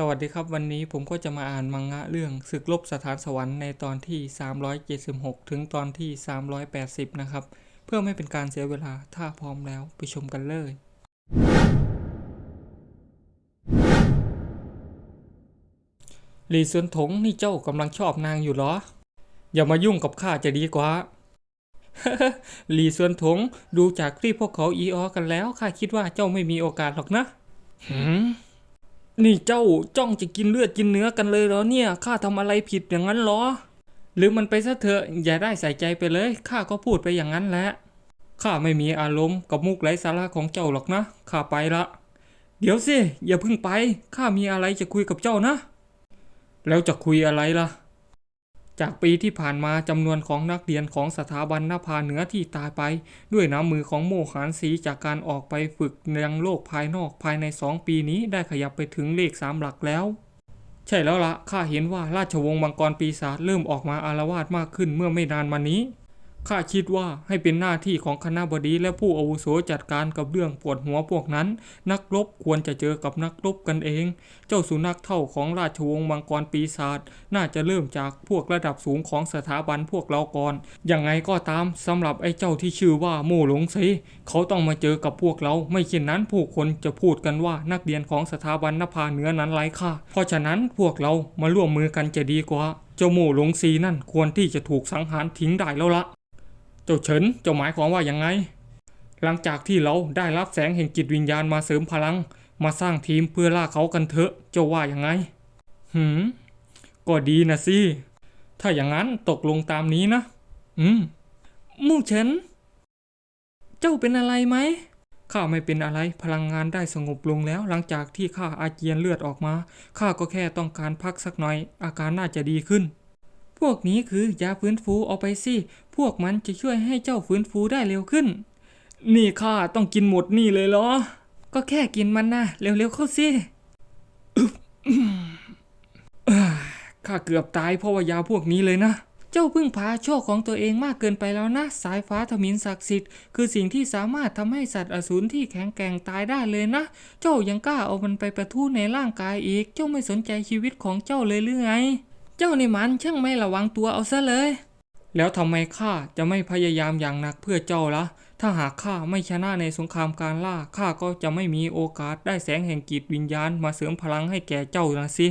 สวัสดีครับวันนี้ผมก็จะมาอ่านมังงะเรื่องศึกลบสถานสวรรค์ในตอนที่ 376 ถึงตอนที่ 380 นะครับ เพื่อไม่เป็นการเสียเวลาถ้าพร้อมแล้วไปชมกันเลย หลีเซินถงนี่เจ้ากำลังชอบนางอยู่หรอ อย่ามายุ่งกับข้าจะดีกว่า หลีเซินถงดูจากที่พวกเขาอีออกันแล้วข้าคิดว่าเจ้าไม่มีโอกาสหรอกนะหืม นี่เจ้าจ้องจะกินเลือดกินเนื้อกันเลยเหรอเนี่ยข้าทำอะไรผิดอย่างนั้นเหรอ หรือมันไปซะเถอะอย่าได้ใส่ใจไปเลยข้าก็พูดไปอย่างนั้นแหละข้าไม่มีอารมณ์กับมุกไร้สาระของเจ้าหรอกนะข้าไปละเดี๋ยวสิอย่าเพิ่งไปข้ามีอะไรจะคุยกับเจ้านะ แล้วจะคุยอะไรล่ะ จากปีที่ผ่านมาจำนวนของนักเรียนของสถาบันนภาเหนือที่ตายไป ด้วยน้ำมือของโมหานสีจากการออกไปฝึกยังโลกภายนอกภายในสองปีนี้ได้ขยับไปถึงเลขสามหลักแล้ว ใช่แล้วละข้าเห็นว่าราชวงศ์มังกรปีศาจเริ่มออกมาอารวาสมากขึ้นเมื่อไม่นานมานี้ ข้าคิดว่าให้เป็นหน้าที่ของคณะบดีและผู้อาวุโสจัดการกับเรื่องปวดหัวพวกนั้น นักรบควรจะเจอกับนักรบกันเอง เจ้าสุนัขเท่าของราชวงศ์มังกรปีศาจน่าจะเริ่มจากพวกระดับสูงของสถาบันพวกเราก่อนยังไงก็ตามสำหรับไอ้เจ้าที่ชื่อว่าโม่หลงซีเขาต้องมาเจอกับพวกเรา ไม่เช่นนั้นผู้คนจะพูดกันว่านักเรียนของสถาบันนภาเหนือนั้นไร้ค่าเพราะฉะนั้นพวกเรามาร่วมมือกันจะดีกว่า เจ้าโม่หลงซีนั่นควรที่จะถูกสังหารทิ้งได้แล้วละ เจ้าเฉินเจ้าหมายความว่ายังไง หลังจากที่เราได้รับแสงแห่งจิตวิญญาณมาเสริมพลัง มาสร้างทีมเพื่อล่าเขากันเถอะ เจ้าว่าอยังไง หืม ก็ดีนะสิ ถ้าอย่างนั้นตกลงตามนี้นะ อืม มู่เฉิน เจ้าเป็นอะไรไหม ข้าไม่เป็นอะไร พลังงานได้สงบลงแล้ว หลังจากที่ข้าอาเจียนเลือดออกมา ข้าก็แค่ต้องการพักสักหน่อย อาการน่าจะดีขึ้น พวกนี้คือยาฟื้นฟูเอาไปสิ พวกมันจะช่วยให้เจ้าฟื้นฟูได้เร็วขึ้น นี่ข้าต้องกินหมดนี่เลยเหรอ ก็แค่กินมันนะเร็วๆเข้าสิอึ๊บข้าเกือบตายเพราะว่ายาพวกนี้เลยนะ เจ้าพึ่งพาโชคของตัวเองมากเกินไปแล้วนะ สายฟ้าทมินศักดิ์สิทธิ์คือสิ่งที่สามารถทำให้สัตว์อสูรที่แข็งแกร่งตายได้เลยนะ เจ้ายังกล้าเอามันไปประทุในร่างกายอีก เจ้าไม่สนใจชีวิตของเจ้าเลยหรือไง เจ้านี่มันช่างไม่ระวังตัวเอาซะเลย แล้วทำไมข้าจะไม่พยายามอย่างหนักเพื่อเจ้าละ่ะถ้าหากข้าไม่ชนะในสงครามการล่าข้าก็จะไม่มีโอกาสได้แสงแห่งจิตวิญญาณมาเสริมพลังให้แก่เจ้านะสิ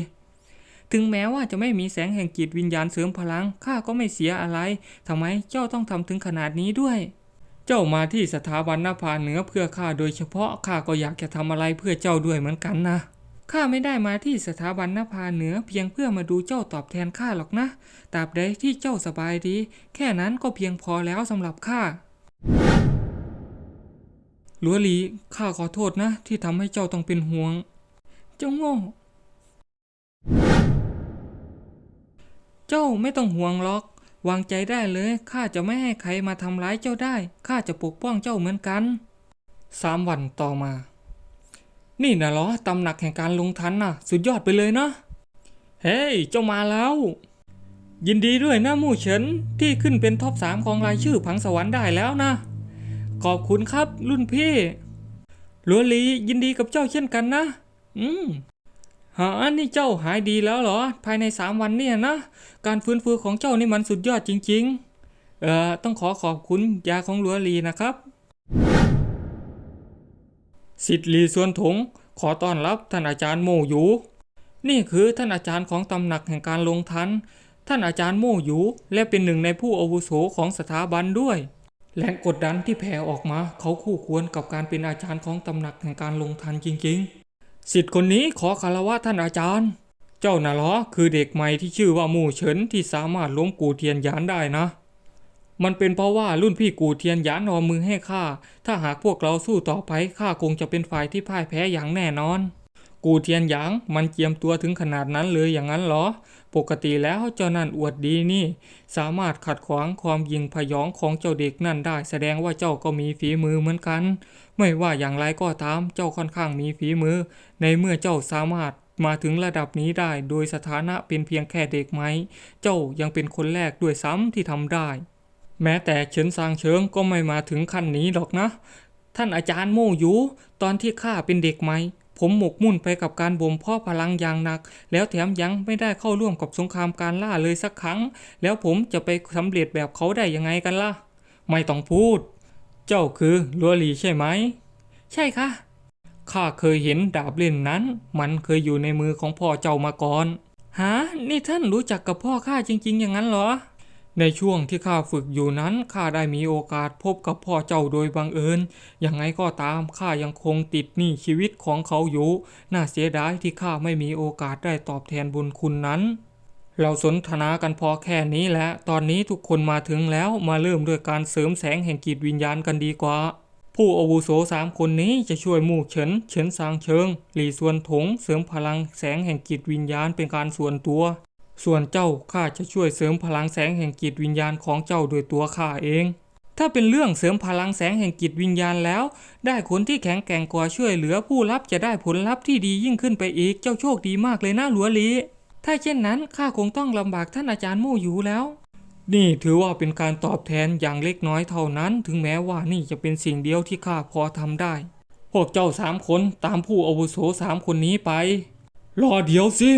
ถึงแม้ว่าจะไม่มีแสงแห่งจิตวิญญาณเสริมพลัง ข้าก็ไม่เสียอะไร ทำไมเจ้าต้องทำถึงขนาดนี้ด้วย เจ้ามาที่สถาบันนภาเหนือเพื่อข้าโดยเฉพาะ ข้าก็อยากจะทำอะไรเพื่อเจ้าด้วยเหมือนกันนะ ข้าไม่ได้มาที่สถาบันนภาเหนือเพียงเพื่อมาดูเจ้าตอบแทนข้าหรอกนะตราบใดที่เจ้าสบายดี แค่นั้นก็เพียงพอแล้วสำหรับข้าหลัวหลี ข้าขอโทษนะ ที่ทำให้เจ้าต้องเป็นห่วง เจ้าโง่ เจ้าไม่ต้องห่วงหรอก วางใจได้เลย ข้าจะไม่ให้ใครมาทำร้ายเจ้าได้ ข้าจะปกป้องเจ้าเหมือนกัน สามวันต่อมา นี่นะเหรอตำหนักแห่งการลงทันน่ะ สุดยอดไปเลยนะ เฮ้ย เจ้ามาแล้ว ยินดีด้วยนะมู่เฉินที่ขึ้นเป็นท็อปสามของรายชื่อผังสวรรค์ได้แล้วนะ ขอบคุณครับรุ่นพี่ลัวลียินดีกับเจ้าเช่นกันนะ อืมหานี่เจ้าหายดีแล้วเหรอ ภายในสามวันเนี่ยนะ การฟื้นฟูของเจ้านี่มันสุดยอดจริง ๆ เอ่อ ต้องขอขอบคุณยาของลัวลีนะครับ สิทธิ์ลีส่วนถงขอต้อนรับท่านอาจารย์โมยูนี่คือท่านอาจารย์ของตำหนักแห่งการลงทัน ท่านอาจารย์โมยูและเป็นหนึ่งในผู้อาวุโสของสถาบันด้วย แรงกดดันที่แผ่ออกมา เขาคู่ควรกับการเป็นอาจารย์ของตำหนักแห่งการลงทันจริงๆ สิทธิ์คนนี้ขอคารวะท่านอาจารย์ เจ้าน่ะเหรอคือเด็กใหม่ที่ชื่อว่ามู่เฉินที่สามารถล้มกูเทียนหยานได้นะ มันเป็นเพราะว่ารุ่นพี่กูเทียนหยานออมมือให้ข้า ถ้าหากพวกเราสู้ต่อไปข้าคงจะเป็นฝ่ายที่พ่ายแพ้อย่างแน่นอน กูเทียนหยางมันเจียมตัวถึงขนาดนั้นเลยอย่างนั้นเหรอ ปกติแล้วเจ้านั่นอวดดีนี่ สามารถขัดขวางความยิงพยองของเจ้าเด็กนั่นได้ แสดงว่าเจ้าก็มีฝีมือเหมือนกัน ไม่ว่าอย่างไรก็ตามเจ้าค่อนข้างมีฝีมือ ในเมื่อเจ้าสามารถมาถึงระดับนี้ได้โดยสถานะเป็นเพียงแค่เด็กไหม เจ้ายังเป็นคนแรกด้วยซ้ำที่ทำได้ แม้แต่เฉินซางเฉิงก็ไม่มาถึงขั้นนี้หรอกนะ ท่านอาจารย์โม่หยูตอนที่ข้าเป็นเด็กใหม่ ผมหมกมุ่นไปกับการบ่มเพาะพลังอย่างหนัก แล้วแถมยังไม่ได้เข้าร่วมกับสงครามการล่าเลยสักครั้ง แล้วผมจะไปสำเร็จแบบเขาได้ยังไงกันล่ะ ไม่ต้องพูด เจ้าคือลัวหลีใช่ไหม ใช่ค่ะ ข้าเคยเห็นดาบเล่มนั้น มันเคยอยู่ในมือของพ่อเจ้ามาก่อน ฮะ นี่ท่านรู้จักกับพ่อข้าจริง ๆ อย่างนั้นเหรอ ในช่วงที่ข้าฝึกอยู่นั้นข้าได้มีโอกาสพบกับพ่อเจ้าโดยบังเอิญอยังไงก็ตามข้ายังคงติดหนี้ชีวิตของเขาอยู่ น่าเสียดายที่ข้าไม่มีโอกาสได้ตอบแทนบุญคุณนั้น เราสนทนากันพอแค่นี้แหละ ตอนนี้ทุกคนมาถึงแล้วมาเริ่มด้วยการเสริมแสงแห่งจิตวิญญาณกันดีกว่า ผู้อาวุโสสามคนนี้จะช่วยมู่เฉินเฉินซางเชิงหลี่ส่วนถงเสริมพลังแสงแห่งจิตวิญญาณเป็นการส่วนตัว ส่วนเจ้าข้าจะช่วยเสริมพลังแสงแห่งจิตวิญญาณของเจ้าโดยตัวข้าเอง ถ้าเป็นเรื่องเสริมพลังแสงแห่งจิตวิญญาณแล้ว ได้คนที่แข็งแกร่งกว่าช่วยเหลือผู้รับจะได้ผลลัพธ์ที่ดียิ่งขึ้นไปอีก เจ้าโชคดีมากเลยนะหลัวลี ถ้าเช่นนั้นข้าคงต้องลำบากท่านอาจารย์มู่อยู่แล้ว นี่ถือว่าเป็นการตอบแทนอย่างเล็กน้อยเท่านั้น ถึงแม้ว่านี่จะเป็นสิ่งเดียวที่ข้าพอทำได้ พวกเจ้าสามคนตามผู้อาวุโสสามคนนี้ไป รอเดี๋ยวสิ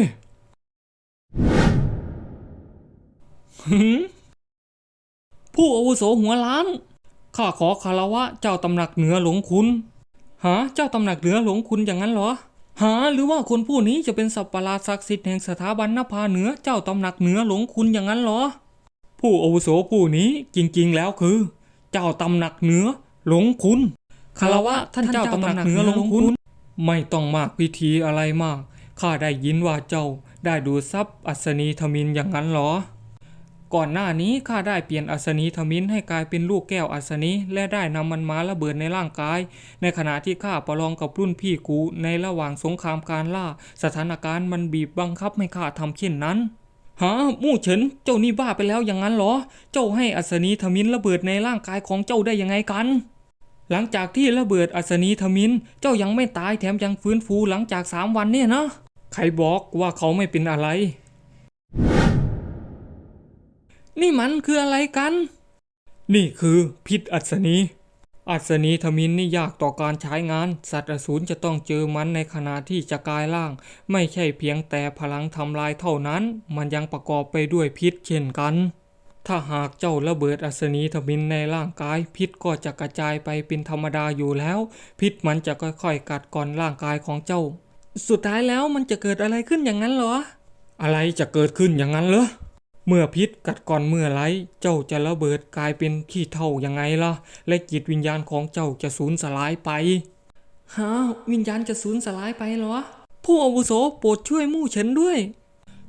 หืม ผู้อาวุโสหัวล้านข้าขอคารวะเจ้าตำหนักเหนือหลงคุณฮะเจ้าตำหนักเหนือหลงคุณอย่างนั้นเหรอฮะหรือว่าคนผู้นี้จะเป็นสัปปะลาศักดิ์สิทธิ์แห่งสถาบันนภาเหนือเจ้าตำหนักเหนือหลงคุณอย่างนั้นเหรอ ผู้อาวุโสผู้นี้จริงๆแล้วคือ เจ้าตำหนักเหนือหลงคุณคารวะท่านเจ้าตำหนักเหนือหลงคุณ ไม่ต้องมากพิธีอะไรมากข้าได้ยินว่าเจ้าได้ดูดซับอัศนีธมินอย่างนั้นเหรอ ก่อนหน้านี้ข้าได้เปลี่ยนอัศนีธมินให้กลายเป็นลูกแก้วอัศนีและได้นำมันมาระเบิดในร่างกาย ในขณะที่ข้าประลองกับรุ่นพี่กูในระหว่างสงครามการล่า สถานการณ์มันบีบบังคับให้ข้าทำเช่นนั้นฮะมู่เฉินเจ้านี่บ้าไปแล้วอย่างนั้นเหรอ เจ้าให้อัศนีธมินระเบิดในร่างกายของเจ้าได้ยังไงกัน หลังจากที่ระเบิดอัศนีธมินเจ้ายังไม่ตายแถมยังฟื้นฟูหลังจากสามวันเนี่ยนะใครบอกว่าเขาไม่เป็นอะไร นี่มันคืออะไรกัน นี่คือพิษอัศนี อัศนีธมินนี่ยากต่อการใช้งาน สัตว์อสูรจะต้องเจอมันในขณะที่จะกลายร่าง ไม่ใช่เพียงแต่พลังทำลายเท่านั้น มันยังประกอบไปด้วยพิษเช่นกัน ถ้าหากเจ้าระเบิดอัศนีธมินในร่างกาย พิษก็จะกระจายไปเป็นธรรมดาอยู่แล้ว พิษมันจะค่อยๆ กัดก่อนร่างกายของเจ้า สุดท้ายแล้วมันจะเกิดอะไรขึ้นอย่างนั้นเหรอ อะไรจะเกิดขึ้นอย่างนั้นเหรอ เมื่อพิษกัดก่อนเมื่อไรเจ้าจะระเบิดกลายเป็นขี้เท่ายังไงล่ะ และจิตวิญญาณของเจ้าจะสูญสลายไปฮะวิญญาณจะสูญสลายไปเหรอ ผู้อาวุโสโปรดช่วยมู่เฉินด้วย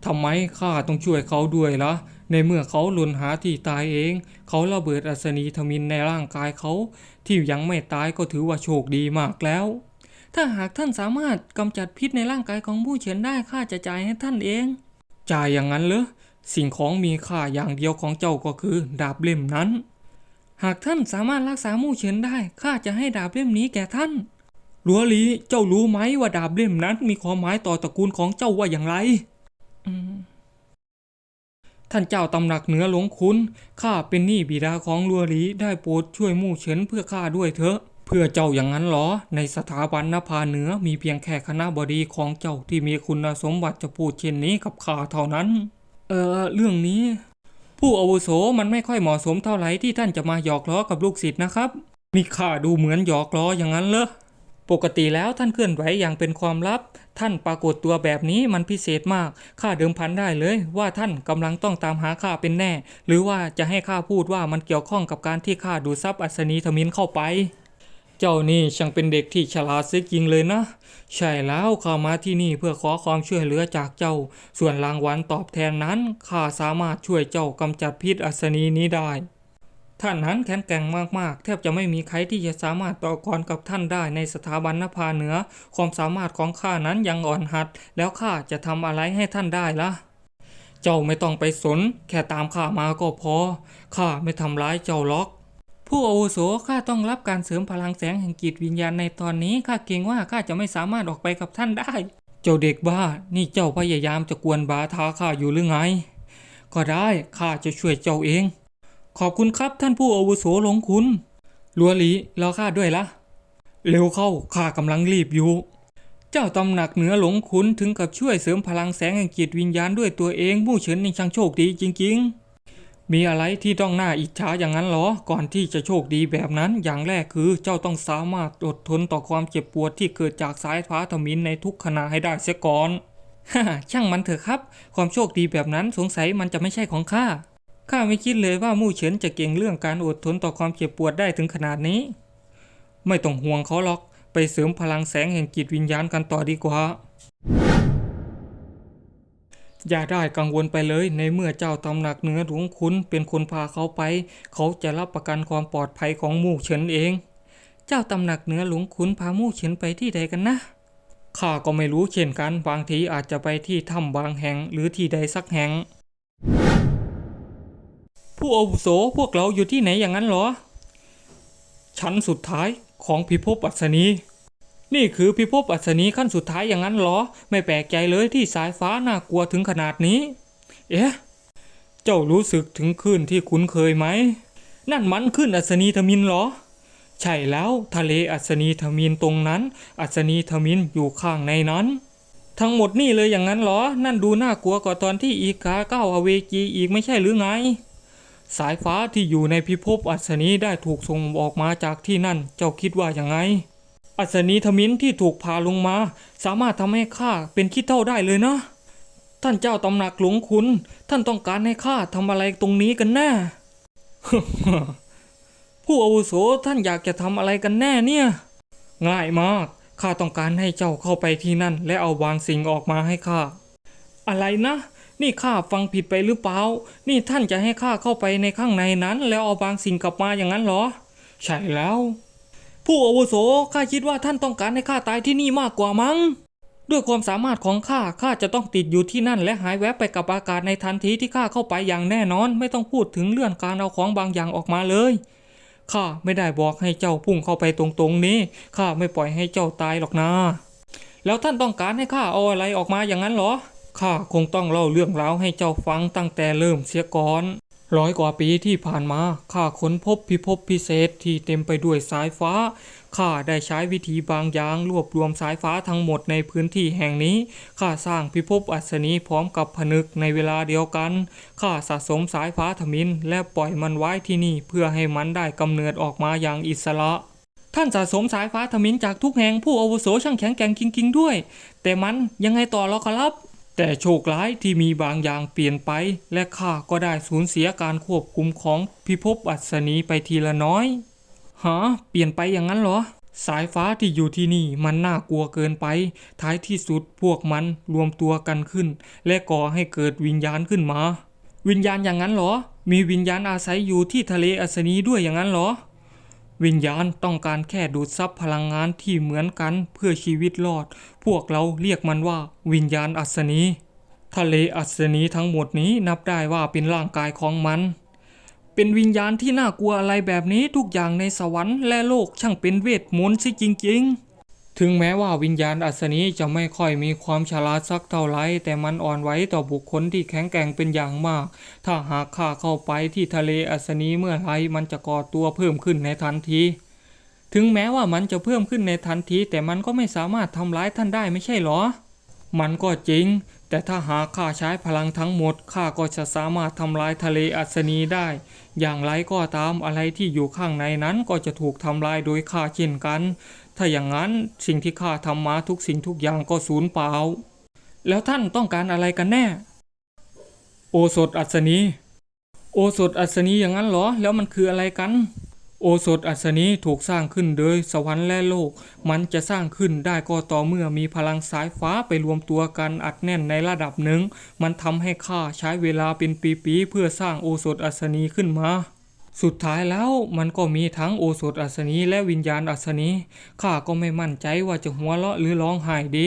ทำไมข้าต้องช่วยเขาด้วยล่ะในเมื่อเขาหลุนหาที่ตายเอง เขาระเบิดอัศนีธมินในร่างกายเขา ที่ยังไม่ตายก็ถือว่าโชคดีมากแล้ว ถ้าหากท่านสามารถกำจัดพิษในร่างกายของมู่เฉินได้ข้าจะจ่ายให้ท่านเอง จ่ายอย่างนั้นเหรอ สิ่งของมีค่าอย่างเดียวของเจ้าก็คือ ดาบเล่มนั้น หากท่านสามารถรักษามู่เฉินได้ข้าจะให้ดาบเล่มนี้แก่ท่านหลัวลีเจ้ารู้ไหมว่าดาบเล่มนั้น มีความหมายต่อตระกูลของเจ้าว่าอย่างไรท่านเจ้าตำหนักเหนือหลงคุณข้าเป็นหนี้บิดาของลัวลีได้โปรดช่วยมู่เฉินเพื่อข้าด้วยเถอะ เพื่อเจ้าอย่างนั้นเหรอ ในสถาบันนภาเหนือมีเพียงแค่คณะบดีของเจ้าที่มีคุณสมบัติจะพูดเช่นนี้กับข้าเท่านั้น เออเรื่องนี้ ผู้อาวุโสมันไม่ค่อยเหมาะสมเท่าไหร่ที่ท่านจะมาหยอกล้อกับลูกศิษย์นะครับนี่ข้าดูเหมือนหยอกล้ออย่างนั้นเหรอปกติแล้วท่านเคลื่อนไหวอย่างเป็นความลับ ท่านปรากฏตัวแบบนี้มันพิเศษมากข้าเดิมพันได้เลยว่าท่านกำลังต้องตามหาข้าเป็นแน่ หรือว่าจะให้ข้าพูดว่ามันเกี่ยวข้องกับการที่ข้าดูดซับอัศนีธมินเข้าไป เจ้านี่ช่างเป็นเด็กที่ฉลาดเสียจริงเลยนะ ใช่แล้วข้ามาที่นี่เพื่อขอความช่วยเหลือจากเจ้า ส่วนรางวัลตอบแทนนั้นข้าสามารถช่วยเจ้ากำจัดพิษอัศนีนี้ได้ ท่านนั้นแข็งแกร่งมากๆ แทบจะไม่มีใครที่จะสามารถต่อกรกับท่านได้ในสถาบันนภาเหนือ ความสามารถของข้านั้นยังอ่อนหัด แล้วข้าจะทำอะไรให้ท่านได้ล่ะเจ้าไม่ต้องไปสน แค่ตามข้ามาก็พอ ข้าไม่ทำร้ายเจ้าล็อก ผู้อาวุโสข้าต้องรับการเสริมพลังแสงแห่งจิตวิญญาณในตอนนี้ข้าเกรงว่าข้าจะไม่สามารถออกไปกับท่านได้ เจ้าเด็กบ้า นี่เจ้าพยายามจะกวนบาทาข้าอยู่หรือไง ก็ได้ข้าจะช่วยเจ้าเอง ขอบคุณครับท่านผู้อาวุโสหลงคุณลัวหลีรอข้าด้วยละเร็วเข้าข้ากำลังรีบอยู่ เจ้าตำหนักเหนือหลงขุนถึงกับช่วยเสริมพลังแสงแห่งจิตวิญญาณด้วยตัวเองมู่เฉินนี่ช่างโชคดีจริง ๆ มีอะไรที่ต้องน่าอิจฉาอย่างนั้นเหรอ ก่อนที่จะโชคดีแบบนั้น อย่างแรกคือเจ้าต้องสามารถอดทนต่อความเจ็บปวดที่เกิดจากสายฟ้าทมินในทุกขณะให้ได้เสียก่อน ฮ่า ช่างมันเถอะครับ ความโชคดีแบบนั้นสงสัยมันจะไม่ใช่ของข้า ข้าไม่คิดเลยว่ามู่เฉินจะเก่งเรื่องการอดทนต่อความเจ็บปวดได้ถึงขนาดนี้ ไม่ต้องห่วงเขาหรอก ไปเสริมพลังแสงแห่งจิตวิญญาณกันต่อดีกว่า อย่าได้กังวลไปเลยในเมื่อเจ้าตำหนักเหนือหลวงคุณเป็นคนพาเขาไป เขาจะรับประกันความปลอดภัยของมู่เฉินเอง เจ้าตำหนักเหนือหลวงคุณพามู่เฉินไปที่ใดกันนะข้าก็ไม่รู้เช่นกันบางทีอาจจะไปที่ถ้ำบางแห่งหรือที่ใดสักแห่ง ผู้อาวุโสพวกเราอยู่ที่ไหนอย่างนั้นหรอ ชั้นสุดท้ายของพิภพอัศนี นี่คือพิภพอัศนีขั้นสุดท้ายอย่างนั้นเหรอ ไม่แปลกใจเลยที่สายฟ้าน่ากลัวถึงขนาดนี้ เอ๊ะ เจ้ารู้สึกถึงคลื่นที่คุ้นเคยไหม นั่นมันขึ้นอัศนีธมินเหรอ ใช่แล้วทะเลอัศนีธมินตรงนั้น อัศนีธมินอยู่ข้างในนั้น ทั้งหมดนี่เลยอย่างนั้นเหรอ นั่นดูน่ากลัวกว่าตอนที่อีกาเก้าอเวจีอีกไม่ใช่หรือไงสายฟ้าที่อยู่ในพิภพอัศนีได้ถูกส่งออกมาจากที่นั่น เจ้าคิดว่าอย่างไง อัศนีธมินที่ถูกพาลงมา สามารถทำให้ข้าเป็นขี้เท่าได้เลยนะ ท่านเจ้าตำหนักหลวงคุณ ท่านต้องการให้ข้าทำอะไรตรงนี้กันแน่ ผู้อาวุโสท่านอยากจะทำอะไรกันแน่เนี่ย ง่ายมากข้าต้องการให้เจ้าเข้าไปที่นั่น และเอาบางสิ่งออกมาให้ข้า อะไรนะ นี่ข้าฟังผิดไปหรือเปล่า นี่ท่านจะให้ข้าเข้าไปในข้างในนั้น แล้วเอาบางสิ่งกลับมาอย่างนั้นเหรอ ใช่แล้ว ผู้อาวุโสข้าคิดว่าท่านต้องการให้ข้าตายที่นี่มากกว่ามั้ง ด้วยความสามารถของข้าข้าจะต้องติดอยู่ที่นั่นและหายแวบไปกับอากาศในทันทีที่ข้าเข้าไปอย่างแน่นอน ไม่ต้องพูดถึงเรื่องการเอาของบางอย่างออกมาเลยข้าไม่ได้บอกให้เจ้าพุ่งเข้าไปตรงๆนี้ข้าไม่ปล่อยให้เจ้าตายหรอกนะแล้วท่านต้องการให้ข้าเอาอะไรออกมาอย่างนั้นเหรอข้าคงต้องเล่าเรื่องราวให้เจ้าฟังตั้งแต่เริ่มเสียก่อน ร้อยกว่าปีที่ผ่านมาข้าค้นพบพิภพพิเศษที่เต็มไปด้วยสายฟ้าข้าได้ใช้วิธีบางอย่างรวบรวมสายฟ้าทั้งหมดในพื้นที่แห่งนี้ข้าสร้างพิภพอัศนีพร้อมกับผนึกในเวลาเดียวกันข้าสะสมสายฟ้าทมินและปล่อยมันไว้ที่นี่เพื่อให้มันได้กำเนิดออกมาอย่างอิสระท่านสะสมสายฟ้าทมินจากทุกแห่งผู้อาวุโสช่างแข็งแกร่งจริงๆด้วย แต่มันยังไงต่อหรอครับ แต่โชคร้ายที่มีบางอย่างเปลี่ยนไป และข้าก็ได้สูญเสียการควบคุมของพิภพอัศนีไปทีละน้อยฮะเปลี่ยนไปอย่างนั้นเหรอ สายฟ้าที่อยู่ที่นี่มันน่ากลัวเกินไป ท้ายที่สุดพวกมันรวมตัวกันขึ้น และก่อให้เกิดวิญญาณขึ้นมา วิญญาณอย่างนั้นเหรอ มีวิญญาณอาศัยอยู่ที่ทะเลอัศนีด้วยอย่างนั้นเหรอ วิญญาณต้องการแค่ดูดซับพลังงานที่เหมือนกันเพื่อชีวิตรอด พวกเราเรียกมันว่า วิญญาณอัศนี ทะเลอัศนีทั้งหมดนี้นับได้ว่าเป็นร่างกายของมัน เป็นวิญญาณที่น่ากลัวอะไรแบบนี้ทุกอย่างในสวรรค์และโลกช่างเป็นเวทมนต์สิจริงๆ ถึงแม้ว่าวิญญาณอัศนีจะไม่ค่อยมีความฉลาดสักเท่าไรแต่มันอ่อนไหวต่อบุคคลที่แข็งแกร่งเป็นอย่างมาก ถ้าหากข้าเข้าไปที่ทะเลอัศนีเมื่อไรมันจะก่อตัวเพิ่มขึ้นในทันที ถึงแม้ว่ามันจะเพิ่มขึ้นในทันที แต่มันก็ไม่สามารถทำร้ายท่านได้ไม่ใช่หรอ มันก็จริง แต่ถ้าหากข้าใช้พลังทั้งหมดข้าก็จะสามารถทำลายทะเลอัศนีได้ อย่างไรก็ตามอะไรที่อยู่ข้างในนั้นก็จะถูกทำลายโดยข้าเช่นกัน ถ้าอย่างนั้นสิ่งที่ข้าทำมาทุกสิ่งทุกอย่างก็สูญเปล่า แล้วท่านต้องการอะไรกันแน่ โอสถอัศนี โอสถอัศนีอย่างนั้นเหรอ แล้วมันคืออะไรกัน โอสถอัศนีถูกสร้างขึ้นโดยสวรรค์และโลก มันจะสร้างขึ้นได้ก็ต่อเมื่อมีพลังสายฟ้าไปรวมตัวกันอัดแน่นในระดับหนึ่ง มันทำให้ข้าใช้เวลาเป็นปีๆเพื่อสร้างโอสถอัศนีขึ้นมาสุดท้ายแล้วมันก็มีทั้งโอสถอัศนีและวิญญาณอัศนีข้าก็ไม่มั่นใจว่าจะหัวเราะหรือร้องไห้ดี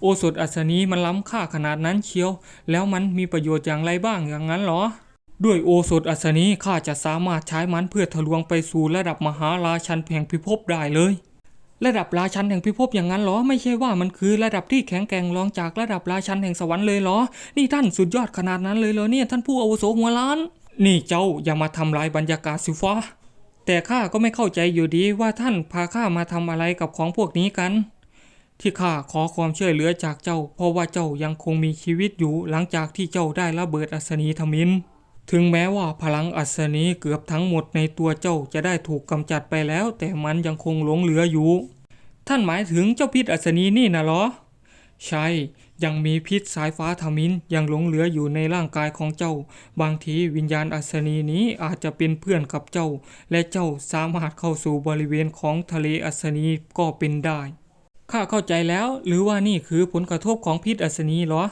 โอสถอัศนีมันล้ำค่าขนาดนั้นเชียว แล้วมันมีประโยชน์อย่างไรบ้างอย่างนั้นเหรอ ด้วยโอสถอัศนีข้าจะสามารถใช้มันเพื่อทะลวงไปสู่ระดับมหาราชันแห่งพิภพได้เลย ระดับราชันแห่งพิภพอย่างนั้นเหรอ ไม่ใช่ว่ามันคือระดับที่แข็งแกร่งรองจากระดับราชันแห่งสวรรค์เลยเหรอ นี่ท่านสุดยอดขนาดนั้นเลยเหรอเนี่ยท่านผู้อาวุโสหัวล้าน นี่เจ้าอย่ามาทำลายบรรยากาศสิฟ้าแต่ข้าก็ไม่เข้าใจอยู่ดีว่าท่านพาข้ามาทำอะไรกับของพวกนี้กัน ที่ข้าขอความช่วยเหลือจากเจ้า เพราะว่าเจ้ายังคงมีชีวิตอยู่หลังจากที่เจ้าได้ระเบิดอัศนีธมิน ถึงแม้ว่าพลังอัศนีเกือบทั้งหมดในตัวเจ้าจะได้ถูกกำจัดไปแล้ว แต่มันยังคงหลงเหลืออยู่ ท่านหมายถึงเจ้าพิษอัศนีนี่นะเหรอ ใช่ ยังมีพิษสายฟ้าทมินยังหลงเหลืออยู่ในร่างกายของเจ้า บางทีวิญญาณอัศนีนี้อาจจะเป็นเพื่อนกับเจ้า และเจ้าสามารถเข้าสู่บริเวณของทะเลอัศนีก็เป็นได้ ข้าเข้าใจแล้ว หรือว่านี่คือผลกระทบของพิษอัศนีเหรอ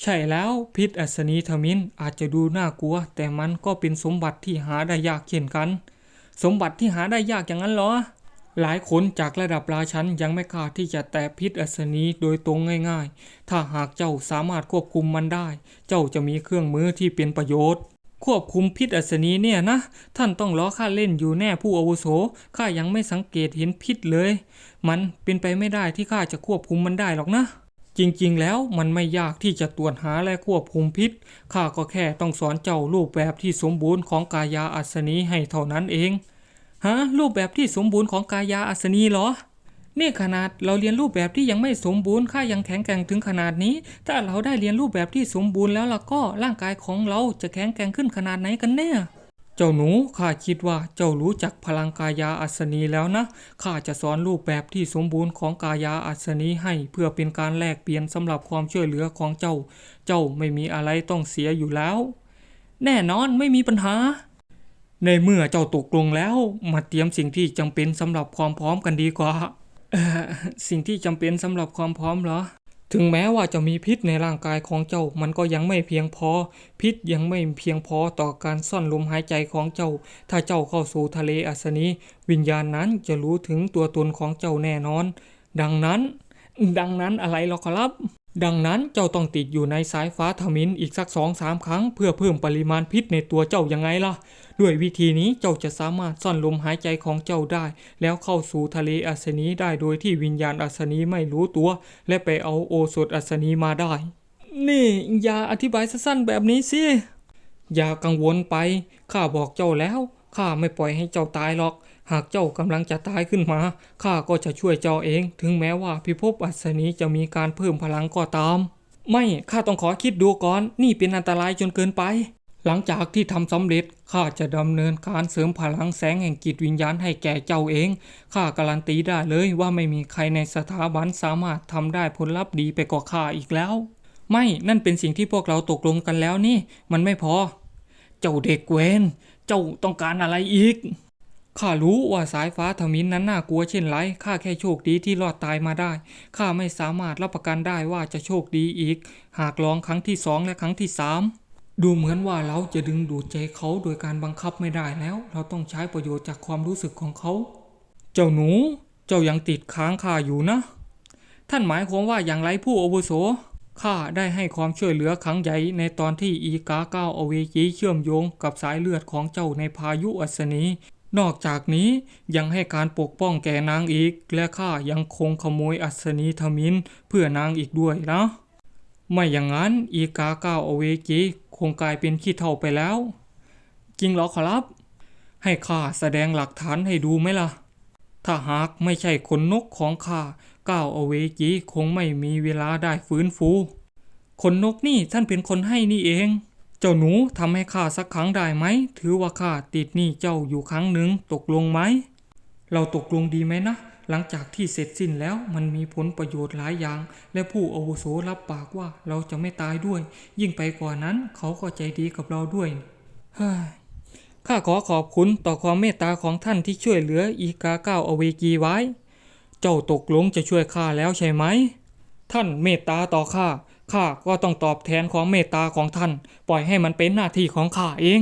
ใช่แล้วพิษอัศนีทมินอาจจะดูน่ากลัว แต่มันก็เป็นสมบัติที่หาได้ยากเช่นกัน สมบัติที่หาได้ยากอย่างนั้นเหรอ หลายคนจากระดับราชันยังไม่กล้าที่จะแตะพิษอัศนีโดยตรงง่ายๆ ถ้าหากเจ้าสามารถควบคุมมันได้ เจ้าจะมีเครื่องมือที่เป็นประโยชน์ ควบคุมพิษอัศนีเนี่ยนะ ท่านต้องล้อข้าเล่นอยู่แน่ผู้อาวุโสข้ายังไม่สังเกตเห็นพิษเลย มันเป็นไปไม่ได้ที่ข้าจะควบคุมมันได้หรอกนะ จริงๆ แล้วมันไม่ยากที่จะตรวจหาและควบคุมพิษ ข้าก็แค่ต้องสอนเจ้ารูปแบบที่สมบูรณ์ของกายาอัศนีให้เท่านั้นเอง ฮะ รูปแบบที่สมบูรณ์ของกายาอัศนีเหรอ นี่ขนาดเราเรียนรูปแบบที่ยังไม่สมบูรณ์ข้ายังแข็งแกร่งถึงขนาดนี้ ถ้าเราได้เรียนรูปแบบที่สมบูรณ์แล้วล่ะก็ร่างกายของเราจะแข็งแกร่งขึ้นขนาดไหนกันแน่ เจ้าหนูข้าคิดว่าเจ้ารู้จักพลังกายาอัศนีแล้วนะข้าจะสอนรูปแบบที่สมบูรณ์ของกายาอัศนีให้เพื่อเป็นการแลกเปลี่ยนสำหรับความช่วยเหลือของเจ้า เจ้าไม่มีอะไรต้องเสียอยู่แล้ว แน่นอนไม่มีปัญหา ในเมื่อเจ้าตกลงแล้วมาเตรียมสิ่งที่จำเป็นสำหรับความพร้อมกันดีกว่าสิ่งที่จำเป็นสำหรับความพร้อมเหรอ ถึงแม้ว่าจะมีพิษในร่างกายของเจ้ามันก็ยังไม่เพียงพอ พิษยังไม่เพียงพอต่อการซ่อนลมหายใจของเจ้า ถ้าเจ้าเข้าสู่ทะเลอัศนี วิญญาณนั้นจะรู้ถึงตัวตนของเจ้าแน่นอน ดังนั้น ดังนั้นอะไรหรอครับ ดังนั้นเจ้าต้องติดอยู่ในสายฟ้าทมินอีกสักสองสามครั้ง เพื่อเพิ่มปริมาณพิษในตัวเจ้ายังไงล่ะ ด้วยวิธีนี้เจ้าจะสามารถซ่อนลมหายใจของเจ้าได้ แล้วเข้าสู่ทะเลอัศนีได้โดยที่วิญญาณอัศนีไม่รู้ตัว และไปเอาโอสถอัศนีมาได้ นี่อย่าอธิบายสั้นๆแบบนี้สิอย่ากังวลไปข้าบอกเจ้าแล้วข้าไม่ปล่อยให้เจ้าตายหรอก หากเจ้ากำลังจะตายขึ้นมา ข้าก็จะช่วยเจ้าเอง ถึงแม้ว่าพิภพอัศนีจะมีการเพิ่มพลังก็ตาม ไม่ ข้าต้องขอคิดดูก่อน นี่เป็นอันตรายจนเกินไป หลังจากที่ทำสำเร็จ ข้าจะดำเนินการเสริมพลังแสงแห่งจิตวิญญาณให้แก่เจ้าเอง ข้าการันตีได้เลยว่าไม่มีใครในสถาบันสามารถทำได้ผลลัพธ์ดีไปกว่าข้าอีกแล้ว ไม่ นั่นเป็นสิ่งที่พวกเราตกลงกันแล้วนี่ มันไม่พอ เจ้าเด็กเวน เจ้าต้องการอะไรอีก ข้ารู้ว่าสายฟ้าทมินนั้นน่ากลัวเช่นไร ข้าแค่โชคดีที่รอดตายมาได้ ข้าไม่สามารถรับประกันได้ว่าจะโชคดีอีก หากลองครั้งที่สองและครั้งที่สามดูเหมือนว่าเราจะดึงดูดใจเขาโดยการบังคับไม่ได้แล้ว เราต้องใช้ประโยชน์จากความรู้สึกของเขา เจ้าหนู เจ้ายังติดค้างข้าอยู่นะ ท่านหมายความว่าอย่างไรผู้อาวุโส ข้าได้ให้ความช่วยเหลือครั้งใหญ่ในตอนที่อีกาก้าวอเวจีเชื่อมโยงกับสายเลือดของเจ้าในพายุอัศนี นอกจากนี้ยังให้การปกป้องแก่นางอีก และข้ายังคงขโมยอัศนีธมินเพื่อนางอีกด้วยนะ ไม่อย่างนั้นอีกาก้าวอเวจีคงกลายเป็นขี้เท่าไปแล้ว จริงหรอขอรับ ให้ข้าแสดงหลักฐานให้ดูไหมล่ะ ถ้าหากไม่ใช่ขนนกของข้าก้าวอเวจีคงไม่มีเวลาได้ฟื้นฟูขนนกนี่ท่านเป็นคนให้นี่เอง เจ้าหนูทำให้ข้าสักครั้งได้ไหม ถือว่าข้าติดหนี้เจ้าอยู่ครั้งหนึ่งตกลงไหม เราตกลงดีไหมนะ หลังจากที่เสร็จสิ้นแล้วมันมีผลประโยชน์หลายอย่าง และผู้อาวุโสรับปากว่าเราจะไม่ตายด้วย ยิ่งไปกว่านั้นเขาก็ใจดีกับเราด้วยเฮ้ยข้าขอขอบคุณต่อความเมตตาของท่านที่ช่วยเหลืออีกาเก้าอเวกีไว้ เจ้าตกลงจะช่วยข้าแล้วใช่ไหม ท่านเมตตาต่อข้า ข้าก็ต้องตอบแทนความเมตตาของท่าน ปล่อยให้มันเป็นหน้าที่ของข้าเอง